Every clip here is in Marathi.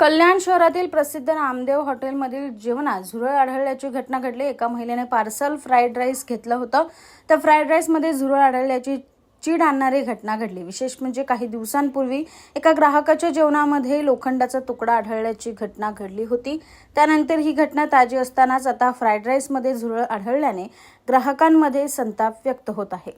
कल्याण शहरातील प्रसिद्ध नामदेव हॉटेलमधील जेवणात झुरळ आढळल्याची घटना घडली. एका महिलेने पार्सल फ्राईड राईस घेतलं होतं. त्या फ्राईड राईसमध्ये झुरळ आढळल्याची चीड आणणारी घटना घडली. विशेष म्हणजे काही दिवसांपूर्वी एका ग्राहकाच्या जेवणामध्ये लोखंडाचा तुकडा आढळल्याची घटना घडली होती. त्यानंतर ही घटना ताजी असतानाच आता फ्राईड राईसमध्ये झुरळ आढळल्याने ग्राहकांमध्ये संताप व्यक्त होत आहे.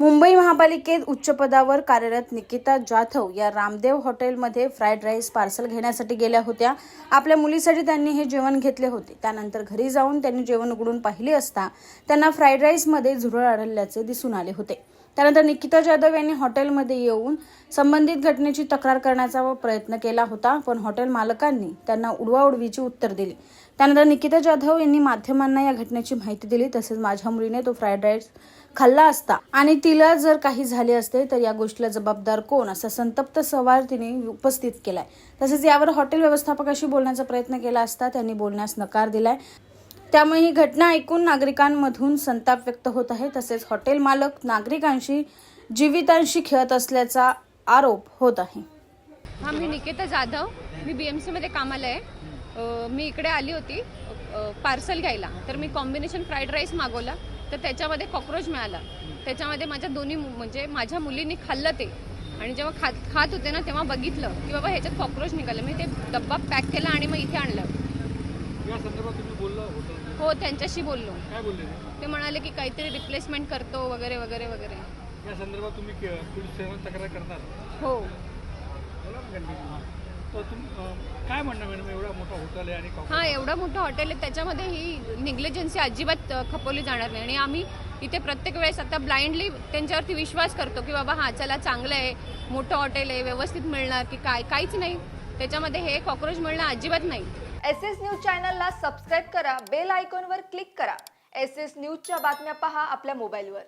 मुंबई महापालिकेत उच्च पदावर कार्यरत निकिता जाधव या रामदेव हॉटेलमध्ये फ्राईड राईस पार्सल घेण्यासाठी गेल्या होत्या. आपल्या मुलीसाठी त्यांनी हे जेवण घेतले होते. त्यानंतर घरी जाऊन त्यांनी जेवण उघडून पाहिले असता त्यांना फ्राईड राईसमध्ये झुरळ आढळल्याचे दिसून आले होते. त्यानंतर निकिता जाधव यांनी हॉटेलमध्ये येऊन संबंधित घटनेची तक्रार करण्याचा प्रयत्न केला होता पण हॉटेल मालकांनी त्यांना उडवाउडवीची उत्तर दिली. त्यानंतर निकिता जाधव यांनी माध्यमांना या घटनेची माहिती दिली. तसेच माझ्या मुलीने तो फ्राईड राईस खाल्ला असता. आणि तिला जर काही झाले असते तर या गोष्टीला जबाबदार कोण? असा संतप्त सवाल तिने उपस्थित केलाय. तसेच यावर हॉटेल व्यवस्थापकाशी बोलण्याचा प्रयत्न केला असता त्यांनी बोलण्यास नकार दिलाय. त्यामुळे ही घटना ऐकून नागरिकांमधून संताप व्यक्त होत आहे. तसेच हॉटेल मालक नागरिकांशी जीवितांशी खेळत असल्याचा आरोप होत आहे. हा मी निकेता जाधव. मी बी एम सीमध्ये कामाला आहे. मी इकडे आली होती पार्सल घ्यायला. तर मी कॉम्बिनेशन फ्राईड राईस मागवला. तर त्याच्यामध्ये कॉक्रोच मिळाला. त्याच्यामध्ये माझ्या दोन्ही म्हणजे माझ्या मुलींनी खाल्लं ते. आणि जेव्हा खात खात होते ना तेव्हा बघितलं की बाबा ह्याच्यात कॉक्रोच निघालं. मी ते डब्बा पॅक केला आणि मग इथे आणलं. हो त्यांच्याशी बोललो. ते? म्हणाले की काहीतरी रिप्लेसमेंट करतो वगैरे वगैरे वगैरे. या संदर्भात तुम्ही तक्रार करणार? हो. काय म्हणणं मॅडम? एवढा मोठा हॉटेल आहे आणि हा एवढं मोठं हॉटेल आहे. त्याच्यामध्ये ही निग्लिजन्सी अजिबात खपवली जाणार नाही. आणि आम्ही इथे प्रत्येक वेळेस आता ब्लाइंडली त्यांच्यावरती विश्वास करतो की बाबा हा चला चांगलं आहे. मोठं हॉटेल आहे. व्यवस्थित मिळणार की काय? काहीच नाही. त्याच्यामध्ये हे कॉक्रोच मिळणं अजिबात नाही. एस एस न्यूज चॅनलला सबस्क्राईब करा. बेल आयकॉनवर क्लिक करा. एस एस न्यूजच्या बातम्या पहा आपल्या मोबाईलवर